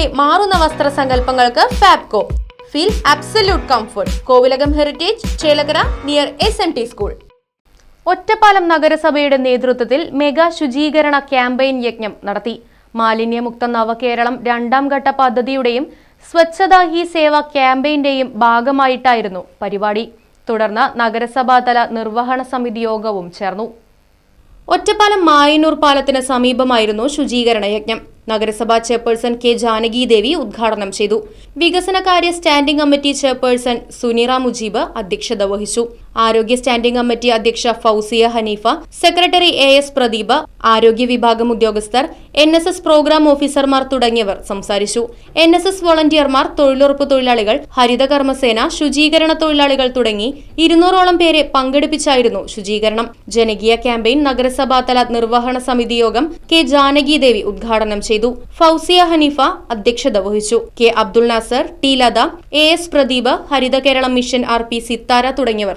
തലമുറയുടെ മാറുന്ന വസ്ത്രസങ്കല്പങ്ങൾക്ക് Fabco. Feel absolute comfort Kovilakam heritage Chelakara near S N T school Ottapalam നഗരസഭയുടെ നേതൃത്വത്തിൽ mega ശുചീകരണ ക്യാമ്പയിൻ യജ്ഞം നടത്തി. മാലിന്യമുക്ത നവകേരളം രണ്ടാം ഘട്ട പദ്ധതിയുടെയും സ്വച്ഛതാ ഹി സേവ ക്യാമ്പയിന്റെയും ഭാഗമായിട്ടായിരുന്നു പരിപാടി. തുടർന്ന് നഗരസഭാതല നിർവഹണ സമിതി യോഗവും ചേർന്നു. ഒറ്റപ്പാലം മായനൂർ പാലത്തിന് സമീപമായിരുന്നു ശുചീകരണ യജ്ഞം. നഗരസഭാ ചെയർപേഴ്സൺ കെ ജാനകി ദേവി ഉദ്ഘാടനം ചെയ്തു. വികസനകാര്യ standing committee chairperson Sunira Mujeeb അധ്യക്ഷത വഹിച്ചു. ആരോഗ്യ സ്റ്റാൻഡിംഗ് കമ്മിറ്റി അധ്യക്ഷ Fousiya Haneefa secretary A S Pradeep ആരോഗ്യ വിഭാഗം ഉദ്യോഗസ്ഥർ എൻ എസ് എസ് പ്രോഗ്രാം ഓഫീസർമാർ തുടങ്ങിയവർ സംസാരിച്ചു. എൻ എസ് എസ് വോളണ്ടിയർമാർ തൊഴിലുറപ്പ് തൊഴിലാളികൾ ഹരിത കർമ്മസേന ശുചീകരണ തൊഴിലാളികൾ തുടങ്ങി ഇരുന്നൂറോളം പേരെ പങ്കെടുപ്പിച്ചായിരുന്നു ശുചീകരണം. ജനകീയ ക്യാമ്പയിൻ നഗരസഭാതല നിർവഹണ സമിതി യോഗം കെ ജാനകി ദേവി ഉദ്ഘാടനം ചെയ്തു. ഫൗസിയ ഹനീഫ അധ്യക്ഷത വഹിച്ചു. K Abdul Nasser T Latha A S Pradeep Haritha Keralam mission R P Sithara തുടങ്ങിയവർ